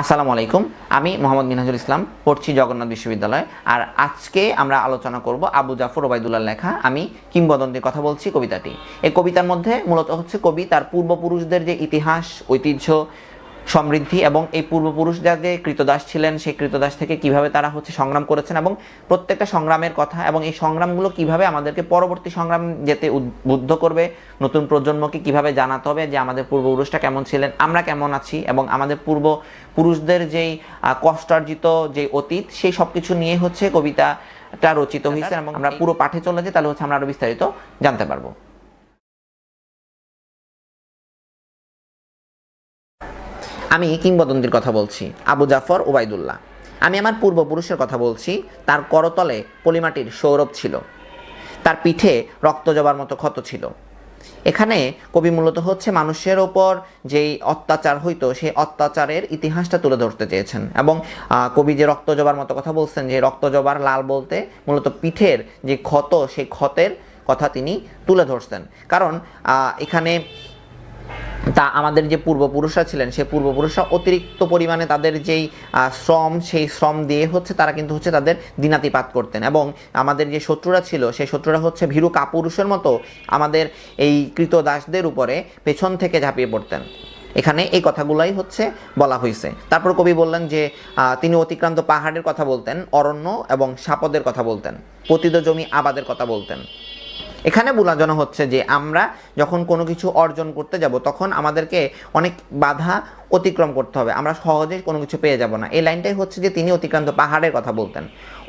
আসসালামু আলাইকুম। আমি মোহাম্মদ মিনহাজুল ইসলাম, পড়ছি জগন্নাথ বিশ্ববিদ্যালয়। আর আজকে আমরা আলোচনা করব আবু জাফর ওবায়দুল্লাহ লেখা, আমি কিংবদন্তির কথা বলছি কবিতাটি। এই কবিতার মধ্যে মূলত হচ্ছে কবি তার পূর্বপুরুষদের যে ইতিহাস, ঐতিহ্য সমৃদ্ধি এবং এই পূর্বপুরুষরা যে কৃতদাস ছিলেন সেই কৃতদাস থেকে কীভাবে তারা হচ্ছে সংগ্রাম করেছেন এবং প্রত্যেকটা সংগ্রামের কথা এবং এই সংগ্রামগুলো কীভাবে আমাদেরকে পরবর্তী সংগ্রাম যেতে উদ্বুদ্ধ করবে নতুন প্রজন্মকে কীভাবে জানাতে হবে যে আমাদের পূর্বপুরুষটা কেমন ছিলেন আমরা কেমন আছি এবং আমাদের পূর্ব পুরুষদের যেই কষ্টার্জিত যে অতীত সেই সব কিছু নিয়ে হচ্ছে কবিতাটা রচিত হয়েছে এবং আমরা পুরো পাঠে চলে যাই তাহলে হচ্ছে আমরা আরও বিস্তারিত জানতে পারব। আমি কিংবদন্তির কথা বলছি। আবু জাফর ওবায়দুল্লাহ। আমি আমার পূর্বপুরুষের কথা বলছি, তার করতলে পলিমাটির সৌরভ ছিল। তার পিঠে রক্ত জবার মতো ক্ষত ছিল। এখানে কবি মূলত হচ্ছে মানুষের ওপর যেই অত্যাচার হইতো, সেই অত্যাচারের ইতিহাসটা তুলে ধরতে চেয়েছেন। এবং কবি যে রক্ত জবার মতো কথা বলছেন, যে রক্ত জবার লাল বলতে মূলত পিঠের যে ক্ষত, সেই ক্ষতের কথা তিনি তুলে ধরছেন। কারণ এখানে তা আমাদের যে পূর্বপুরুষরা ছিলেন, সেই পূর্বপুরুষরা অতিরিক্ত পরিমাণে তাদের যেই শ্রম, সেই শ্রম দিয়ে হচ্ছে তারা কিন্তু হচ্ছে তাদের দিনাতিপাত করতেন। এবং আমাদের যে শত্রুরা ছিল, সেই শত্রুরা হচ্ছে ভীরু কাপুরুষের মতো আমাদের এই কৃতদাসদের উপরে পেছন থেকে ঝাঁপিয়ে পড়তেন। এখানে এই কথাগুলোই হচ্ছে বলা হয়েছে তারপর কবি বললেন যে তিনি অতিক্রান্ত পাহাড়ের কথা বলতেন, অরণ্য এবং সাপদের কথা বলতেন, পতিত জমি আবাদের কথা বলতেন। এখানে বোঝানো হচ্ছে যে আমরা যখন কোনো কিছু অর্জন করতে যাব, তখন আমাদেরকে অনেক বাধা অতিক্রম করতে হবে। আমরা সহজে কোনো কিছু পেয়ে যাব না। এই লাইনটাই হচ্ছে যে তিনি অতিক্রান্ত পাহাড়ের কথা বলতেন।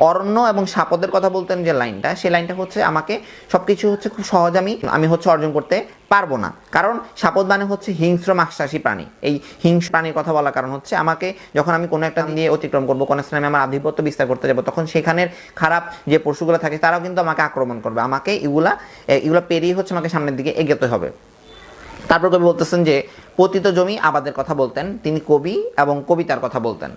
অরণ্য এবং সাপদের কথা বলতেন যে লাইনটা সেই লাইনটা হচ্ছে আমাকে সব কিছু হচ্ছে খুব সহজ আমি আমি হচ্ছে অর্জন করতে পারব না। কারণ সাপদ মানে হচ্ছে হিংস্র মাংসাশী প্রাণী। এই হিংস প্রাণীর কথা বলার কারণ হচ্ছে আমাকে যখন আমি কোনো একটা দিয়ে অতিক্রম করব, কোনো স্থানে আমি আমার আধিপত্য বিস্তার করতে যাব, তখন সেখানের খারাপ যে পশুগুলো থাকে, তারাও কিন্তু আমাকে আক্রমণ করবে। আমাকে এগুলা এগুলো পেরিয়ে হচ্ছে আমাকে সামনের দিকে এগোতে হবে। তারপর কবি বলতেছেন যে, পতিত জমি আবাদের কথা বলতেন। তিনি কবি এবং কবিতার কথা বলতেন।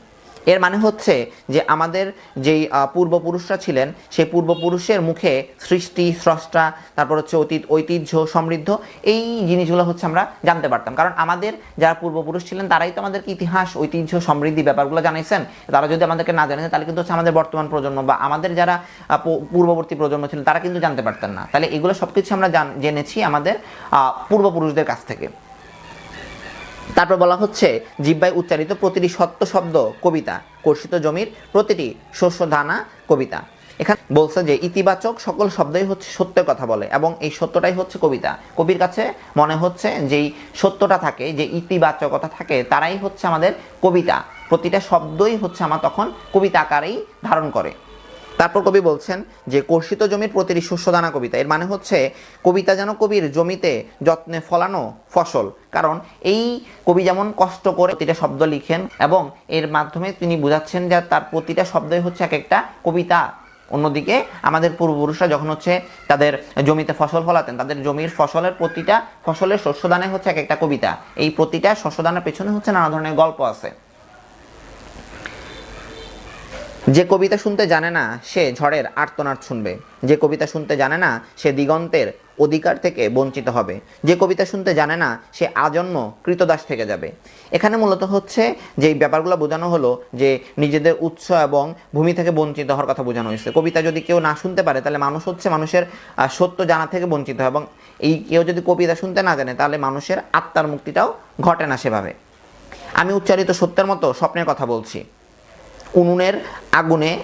এর মানে হচ্ছে যে আমাদের যেই পূর্বপুরুষরা ছিলেন, সেই পূর্বপুরুষের মুখে সৃষ্টি, স্রষ্টা, তারপর হচ্ছে অতীত, ঐতিহ্য, সমৃদ্ধ, এই জিনিসগুলো হচ্ছে আমরা জানতে পারতাম। কারণ আমাদের যারা পূর্বপুরুষ ছিলেন, তারাই তো আমাদেরকে ইতিহাস, ঐতিহ্য, সমৃদ্ধি ব্যাপারগুলো জানাইছেন। তারা যদি আমাদেরকে না জানেন, তাহলে কিন্তু হচ্ছে আমাদের বর্তমান প্রজন্ম বা আমাদের যারা পূর্ববর্তী প্রজন্ম ছিলেন, তারা কিন্তু জানতে পারতেন না। তাহলে এগুলো সব কিছু আমরা জান- জেনেছি আমাদের পূর্বপুরুষদের কাছ থেকে। তারপর বলা হচ্ছে জিব্বায় উচ্চারিত প্রতিটি সত্য শব্দ কবিতা, কর্ষিত জমির প্রতিটি শস্য দানা কবিতা। এখানে বলছে যে, ইতিবাচক সকল শব্দই হচ্ছে সত্যের কথা বলে এবং এই সত্যটাই হচ্ছে কবিতা। কবির কাছে মনে হচ্ছে যেই সত্যটা থাকে, যে ইতিবাচকতা থাকে, তারাই হচ্ছে আমাদের কবিতা। প্রতিটা শব্দই হচ্ছে আমার তখন কবিতা আকারেই ধারণ করে। তারপর কবি বলছেন যে, কর্ষিত জমির প্রতিটি শস্যদানা কবিতা, এর মানে হচ্ছে কবিতা যেন কবির জমিতে যত্নে ফলানো ফসল। কারণ এই কবি যেমন কষ্ট করে প্রতিটা শব্দ লিখেন এবং এর মাধ্যমে তিনি বোঝাচ্ছেন যে, তার প্রতিটা শব্দই হচ্ছে এক একটা কবিতা। অন্যদিকে আমাদের পূর্বপুরুষরা যখন হচ্ছে তাদের জমিতে ফসল ফলাতেন, তাদের জমির ফসলের প্রতিটা ফসলের শস্যদানে হচ্ছে এক একটা কবিতা। এই প্রতিটা শস্যদানের পেছনে হচ্ছে নানা ধরনের গল্প আছে। যে কবিতা শুনতে জানে না, সে ঝড়ের আর্তনাদ শুনবে। যে কবিতা শুনতে জানে না, সে দিগন্তের অধিকার থেকে বঞ্চিত হবে। যে কবিতা শুনতে জানে না, সে আজন্ম কৃতদাস থেকে যাবে। এখানে মূলত হচ্ছে যে ব্যাপারগুলো বোঝানো হলো যে নিজেদের উৎস এবং ভূমি থেকে বঞ্চিত হওয়ার কথা বোঝানো হয়েছে। কবিতা যদি কেউ না শুনতে পারে, তাহলে মানুষ হচ্ছে মানুষের সত্য জানা থেকে বঞ্চিত হয় এবং এই কেউ যদি কবিতা শুনতে না জানে, তাহলে মানুষের আত্মার মুক্তিটাও ঘটে না সেভাবে। আমি উচ্চারিত সত্যের মতো স্বপ্নের কথা বলছি। উনুনের আগুনে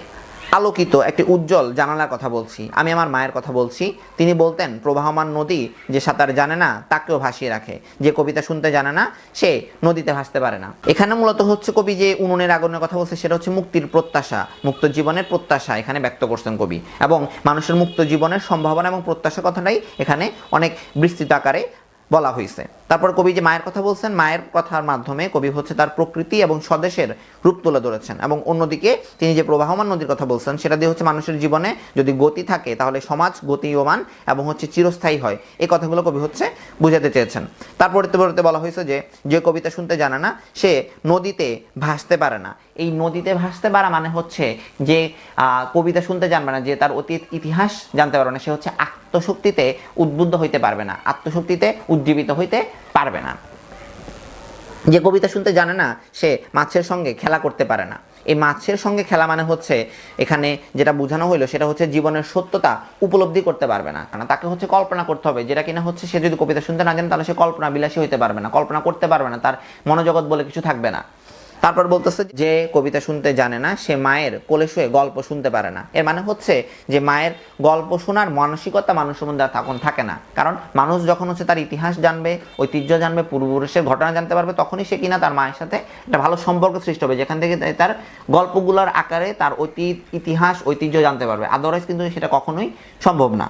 আলোকিত একটি উজ্জ্বল জানালার কথা বলছি। আমি আমার মায়ের কথা বলছি। তিনি বলতেন, প্রবাহমান নদী যে সাঁতার জানে না, তাকেও ভাসিয়ে রাখে। যে কবিতা শুনতে জানে না, সে নদীতে ভাসতে পারে না। এখানে মূলত হচ্ছে কবি যে উনুনের আগুনের কথা বলছে, সেটা হচ্ছে মুক্তির প্রত্যাশা, মুক্ত জীবনের প্রত্যাশা এখানে ব্যক্ত করছেন কবি। এবং মানুষের মুক্ত জীবনের সম্ভাবনা এবং প্রত্যাশা কথাটাই এখানে অনেক বিস্তৃত আকারে বলা হয়েছে। তারপর কবি যে মায়ের কথা বলছেন, মায়ের কথার মাধ্যমে কবি হচ্ছে তার প্রকৃতি এবং স্বদেশের রূপ তুলে ধরেছেন এবং অন্যদিকে তিনি যে প্রবাহমান নদীর কথা বলছেন, সেটা দিয়ে হচ্ছে মানুষের জীবনে যদি গতি থাকে, তাহলে সমাজ গতিয়মান এবং হচ্ছে চিরস্থায়ী হয়। এই কথাগুলো কবি হচ্ছে বুঝাতে চেয়েছেন। তারপরে পরবর্তীতে বলা হয়েছে যে যে কবিতা শুনতে জানে না, সে নদীতে ভাসতে পারে না। এই নদীতে ভাসতে পারা মানে হচ্ছে যে কবিতা শুনতে জানবে না, যে তার অতীত ইতিহাস জানতে পারবে না, সে হচ্ছে আত্মশক্তিতে উদ্বুদ্ধ হইতে পারবে না, আত্মশক্তিতে উজ্জীবিত হইতে পারবে না। যে কবিতা শুনতে জানে না, সে মাছের সঙ্গে খেলা করতে পারে না। এই মাছের সঙ্গে খেলা মানে হচ্ছে, এখানে যেটা বোঝানো হলো সেটা হচ্ছে জীবনের সত্যতা উপলব্ধি করতে পারবে না। কারণ তাকে হচ্ছে কল্পনা করতে হবে, যেটা কিনা হচ্ছে সে যদি কবিতা শুনতে না জানে, তাহলে সে কল্পনা বিলাসী হইতে পারবে না, কল্পনা করতে পারবে না, তার মনোজগৎ বলে কিছু থাকবে না। তারপর বলতেছে যে কবিতা শুনতে জানে না, সে মায়ের কোলে শুয়ে গল্প শুনতে পারে না। এর মানে হচ্ছে যে মায়ের গল্প শোনার মানসিকতা মানুষের মধ্যে তখন থাকে না। কারণ মানুষ যখন হচ্ছে তার ইতিহাস জানবে, ঐতিহ্য জানবে, পূর্বপুরুষের ঘটনা জানতে পারবে, তখনই সে কিনা তার মায়ের সাথে একটা ভালো সম্পর্ক সৃষ্টি হবে, যেখান থেকে তার গল্পগুলোর আকারে তার অতীত, ইতিহাস, ঐতিহ্য জানতে পারবে। আদারওয়াইজ কিন্তু সেটা কখনোই সম্ভব না।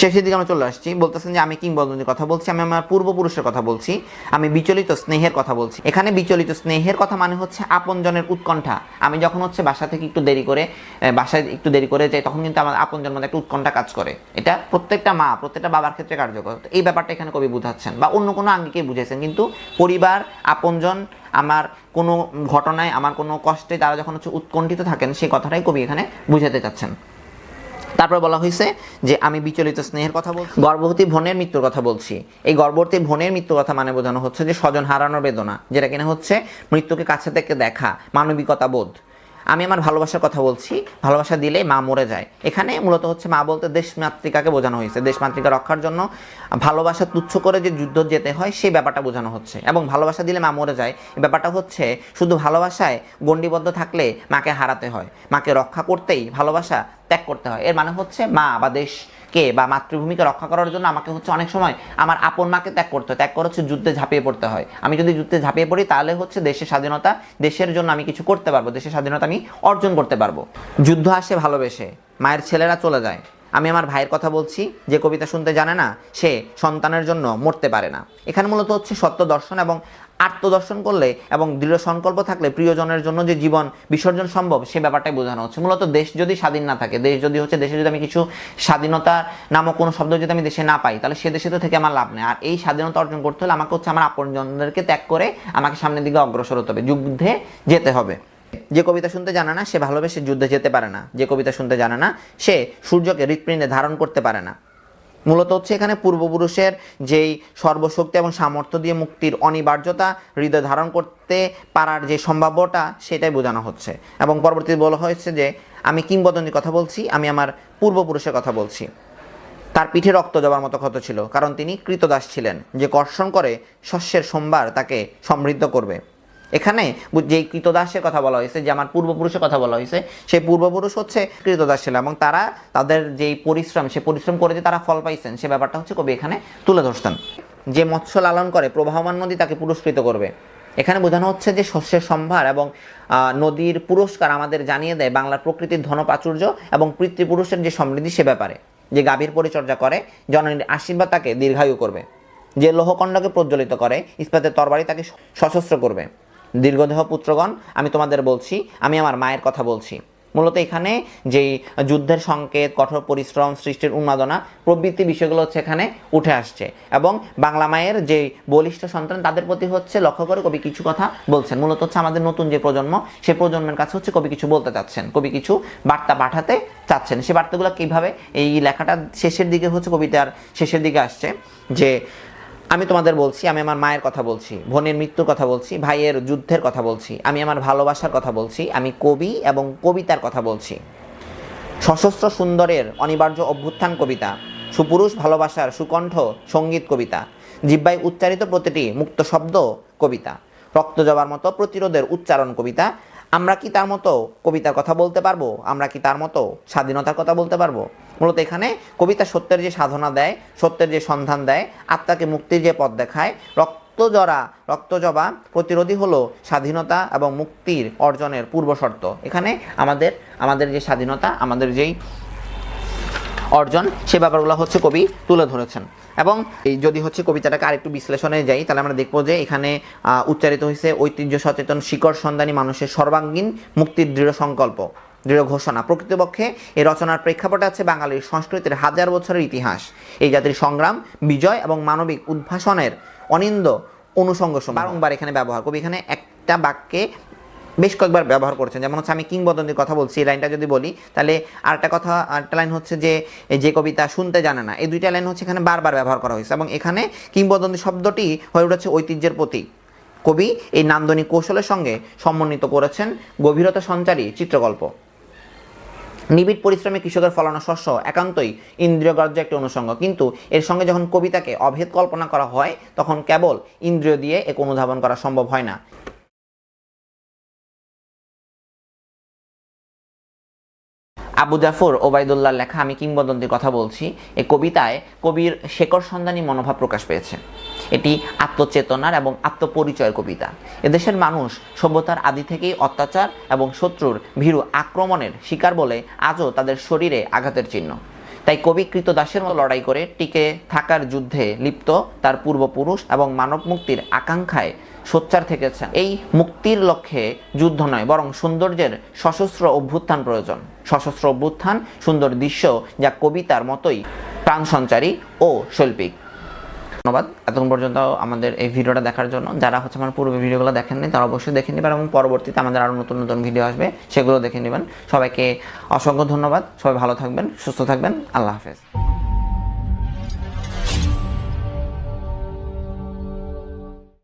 শেষের দিকে আমরা চলে আসছি। বলতেছেন যে আমি কিংবদন্তির কথা বলছি, আমি আমার পূর্বপুরুষের কথা বলছি, আমি বিচলিত স্নেহের কথা বলছি। এখানে বিচলিত স্নেহের কথা মানে হচ্ছে আপনজনের উৎকণ্ঠা। আমি যখন হচ্ছে বাসা থেকে একটু দেরি করে বাসায় একটু দেরি করে যাই, তখন কিন্তু আমার আপনজন মধ্যে একটা উৎকণ্ঠা কাজ করে। এটা প্রত্যেকটা মা, প্রত্যেকটা বাবার ক্ষেত্রে কার্যকর। এই ব্যাপারটা এখানে কবি বুঝাচ্ছেন বা অন্য কোনো আঙ্গিকে বুঝেছেন কিন্তু পরিবার, আপনজন, আমার কোনো ঘটনায়, আমার কোনো কষ্টে তারা যখন হচ্ছে উৎকণ্ঠিত থাকেন সেই কথাটাই কবি এখানে বুঝাতে চাচ্ছেন। তারপর বলা হয়েছে যে আমি বিচলিত স্নেহের কথা বলছি, গর্ভবতী ভনের মৃত্যুর কথা বলছি। এই গর্ভবতী ভনের মৃত্যুর কথা মানে বোঝানো হচ্ছে যে স্বজন হারানোর বেদনা, যেটা কিনা হচ্ছে মৃত্যুকে কাছে থেকে দেখা, মানবিকতা বোধ। আমি আমার ভালোবাসার কথা বলছি, ভালোবাসা দিলে মা মরে যায়। এখানে মূলত হচ্ছে মা বলতে দেশমাতৃকাকে বোঝানো হয়েছে। দেশমাতৃকা রক্ষার জন্য ভালোবাসা তুচ্ছ করে যে যুদ্ধ যেতে হয়, সেই ব্যাপারটা বোঝানো হচ্ছে। এবং ভালোবাসা দিলে মা মরে যায়। ব্যাপারটা হচ্ছে শুধু ভালোবাসায় গণ্ডিবদ্ধ থাকলে মাকে হারাতে হয়। মাকে রক্ষা করতেই ভালোবাসা ত্যাগ করতে হয়। এর মানে হচ্ছে মা বা দেশকে বা মাতৃভূমিকে রক্ষা করার জন্য আমাকে হচ্ছে অনেক সময় আমার আপন মাকে ত্যাগ করতে হয়। ত্যাগ করে হচ্ছে যুদ্ধে ঝাঁপিয়ে পড়তে হয়। আমি যদি যুদ্ধে ঝাঁপিয়ে পড়ি, তাহলে হচ্ছে দেশের স্বাধীনতা, দেশের জন্য আমি কিছু করতে পারব। দেশের স্বাধীনতা আমি অর্জন করতে পারব। যুদ্ধ আসে ভালোবেসে। মায়ের ছেলেরা চলে যায়। আমি আমার ভাইয়ের কথা বলছি, যে কবিতা শুনতে জানে না, সে সন্তানের জন্য মরতে পারে না। এখানে মূলত হচ্ছে সত্য দর্শন এবং আত্মদর্শন করলে এবং দৃঢ় সংকল্প থাকলে প্রিয়জনের জন্য যে জীবন বিসর্জন সম্ভব, সে ব্যাপারটাই বোঝানো হচ্ছে। মূলত দেশ যদি স্বাধীন না থাকে, দেশ যদি হচ্ছে, দেশে যদি আমি কিছু স্বাধীনতা নামক কোনো শব্দ যদি আমি দেশে না পাই, তাহলে সে দেশে তো থেকে আমার লাভ নেই। আর এই স্বাধীনতা অর্জন করতে হলে আমাকে হচ্ছে আমার আপনজনদেরকে ত্যাগ করে আমাকে সামনের দিকে অগ্রসর হতে হবে, যুদ্ধে যেতে হবে। যে কবিতা শুনতে জানে না, সে ভালোবেসে যুদ্ধে যেতে পারে না। যে কবিতা শুনতে জানে না, সে সূর্যকে হৃৎপিণ্ডে ধারণ করতে পারে না। মূলত হচ্ছে এখানে পূর্বপুরুষের যেই সর্বশক্তি এবং সামর্থ্য দিয়ে মুক্তির অনিবার্যতা হৃদয় ধারণ করতে পারার যে সম্ভাব্যটা সেটাই বোঝানো হচ্ছে। এবং পরবর্তীতে বলা হয়েছে যে, আমি কিংবদন্তির কথা বলছি, আমি আমার পূর্বপুরুষের কথা বলছি। তার পিঠে রক্ত দেওয়ার মতো ক্ষত ছিল, কারণ তিনি কৃতদাস ছিলেন, যে কর্ষণ করে শস্যের সোমবার তাকে সমৃদ্ধ করবে। এখানে যে কৃতদাসের কথা বলা হয়েছে, যে আমার পূর্বপুরুষের কথা বলা হয়েছে সেই পূর্বপুরুষ হচ্ছে কৃতদাস ছিল এবং তারা তাদের যেই পরিশ্রম, সে পরিশ্রম করে যে তারা ফল পাইছেন, সে ব্যাপারটা হচ্ছে কবি এখানে তুলে ধরছেন। যে মৎস্য লালন করে, প্রবাহমান নদী তাকে পুরস্কৃত করবে। এখানে বোঝানো হচ্ছে যে শস্যের সম্ভার এবং নদীর পুরস্কার আমাদের জানিয়ে দেয় বাংলার প্রকৃতির ধনপ্রাচুর্য এবং পিতৃপুরুষের যে সমৃদ্ধি সে ব্যাপারে। যে গাভীর পরিচর্যা করে, জননীর আশীর্বাদ তাকে দীর্ঘায়ু করবে। যে লৌহখণ্ডকে প্রজ্বলিত করে, ইস্পাতের তরবারি তাকে সশস্ত্র করবে। দীর্ঘদেহ পুত্রগণ, আমি তোমাদের বলছি, আমি আমার মায়ের কথা বলছি। মূলত এখানে যেই যুদ্ধের সংকেত, কঠোর পরিশ্রম, সৃষ্টির উন্মাদনা প্রবৃত্তি বিষয়গুলো হচ্ছে এখানে উঠে আসছে। এবং বাংলা মায়ের যে বলিষ্ঠ সন্তান, তাদের প্রতি হচ্ছে লক্ষ্য করে কবি কিছু কথা বলছেন। মূলত হচ্ছে আমাদের নতুন যে প্রজন্ম সেই প্রজন্মের কাছে হচ্ছে কবি কিছু বলতে চাচ্ছেন, কবি কিছু বার্তা পাঠাতে চাচ্ছেন। সে বার্তাগুলো কীভাবে এই লেখাটা শেষের দিকে হচ্ছে কবিতার শেষের দিকে আসছে, যে আমি তোমাদের বলছি, আমি আমার মায়ের কথা বলছি, বোনের মৃত্যুর কথা বলছি, ভাইয়ের যুদ্ধের কথা বলছি, আমি আমার ভালোবাসার কথা বলছি, আমি কবি এবং কবিতার কথা বলছি। সশস্ত্র সুন্দরের অনিবার্য অভ্যুত্থান কবিতা, সুপুরুষ ভালোবাসার সুকণ্ঠ সংগীত কবিতা জিব্বাই উচ্চারিত প্রতিটি মুক্ত শব্দ কবিতা, রক্ত যাবার মতো প্রতিরোধের উচ্চারণ কবিতা আমরা কি তার মতো কবিতার কথা বলতে পারব? আমরা কি তার মতো স্বাধীনতার কথা বলতে পারব? মূলত এখানে কবিতা সত্যের যে সাধনা দেয়, সত্যের যে সন্ধান দেয়, আত্মাকে মুক্তির যে পথ দেখায় রক্তজরা রক্তজবা প্রতিরোধী হলো স্বাধীনতা এবং মুক্তির অর্জনের পূর্ব শর্ত এখানে আমাদের আমাদের যে স্বাধীনতা, আমাদের যেই অর্জন, সে ব্যাপারগুলো হচ্ছে কবি তুলে ধরেছেন। এবং এই যদি হচ্ছে কবিতাটাকে আরেকটু বিশ্লেষণে যাই, তাহলে আমরা দেখব যে এখানে উচ্চারিত হয়েছে ঐতিহ্য সচেতন, শিকড় সন্ধানী মানুষের সর্বাঙ্গীন মুক্তির দৃঢ় সংকল্প, দৃঢ় ঘোষণা। প্রকৃতপক্ষে এই রচনার প্রেক্ষাপটে আছে বাঙালির সংস্কৃতির হাজার বছরের ইতিহাস। এই জাতির সংগ্রাম, বিজয় এবং মানবিক উদ্ভাসনের অনিন্দ অনুষঙ্গ বারংবার এখানে ব্যবহার। কবি এখানে একটা বাক্যে বেশ কয়েকবার ব্যবহার করছেন। যেমন হচ্ছে আমি কিংবদন্তির কথা বলছি, এই লাইনটা যদি বলি, তাহলে আরেকটা কথা, আরেকটা লাইন হচ্ছে যে যে কবিতা শুনতে জানে না, এই দুইটা লাইন হচ্ছে এখানে বারবার ব্যবহার করা হয়েছে। এবং এখানে কিংবদন্তি শব্দটি হয়ে উঠেছে ঐতিহ্যের প্রতীক। কবি এই নান্দনিক কৌশলের সঙ্গে সমন্বিত করেছেন গভীরতা সঞ্চারী চিত্রকল্প। নিবিড় পরিশ্রমে কৃষকের ফলানো শস্য একান্তই ইন্দ্রিয়গ্রাহ্য একটি অনুষঙ্গ। কিন্তু এর সঙ্গে যখন কবিতাকে অভেদ কল্পনা করা হয়, তখন কেবল ইন্দ্রিয় দিয়ে এক অনুধাবন করা সম্ভব হয় না। আবু জাফর ওবায়দুল্লাহ লেখা আমি কিংবদন্তির কথা বলছি এই কবিতায় কবির শেকড় সন্ধানী মনোভাব প্রকাশ পেয়েছে। এটি আত্মচেতনার এবং আত্মপরিচয়ের কবিতা। এদেশের মানুষ সভ্যতার আদি থেকেই অত্যাচার এবং শত্রুর ভীরু আক্রমণের শিকার বলে আজও তাদের শরীরে আঘাতের চিহ্ন। তাই কবি কৃতদাসের মতো লড়াই করে টিকে থাকার যুদ্ধে লিপ্ত তার পূর্বপুরুষ এবং মানব মুক্তির আকাঙ্ক্ষায় সোচ্চার থেকেছেন। এই মুক্তির লক্ষ্যে যুদ্ধ নয়, বরং সৌন্দর্যের সশস্ত্র অভ্যুত্থান প্রয়োজন। সশস্ত্র অভ্যুত্থান, সুন্দর দৃশ্য যা কবিতার মতোই প্রাণ সঞ্চারী ও শৈল্পিক। ধন্যবাদ এতক্ষণ পর্যন্ত আমাদের এই ভিডিওটা দেখার জন্য। যারা হচ্ছে আমার পূর্বে ভিডিওগুলো দেখেন দেখেননি, তারা অবশ্যই দেখে নেবেন এবং পরবর্তীতে আমাদের আরও নতুন নতুন ভিডিও আসবে, সেগুলো দেখে নেবেন। সবাইকে অসংখ্য ধন্যবাদ। সবাই ভালো থাকবেন, সুস্থ থাকবেন। আল্লাহ হাফেজ।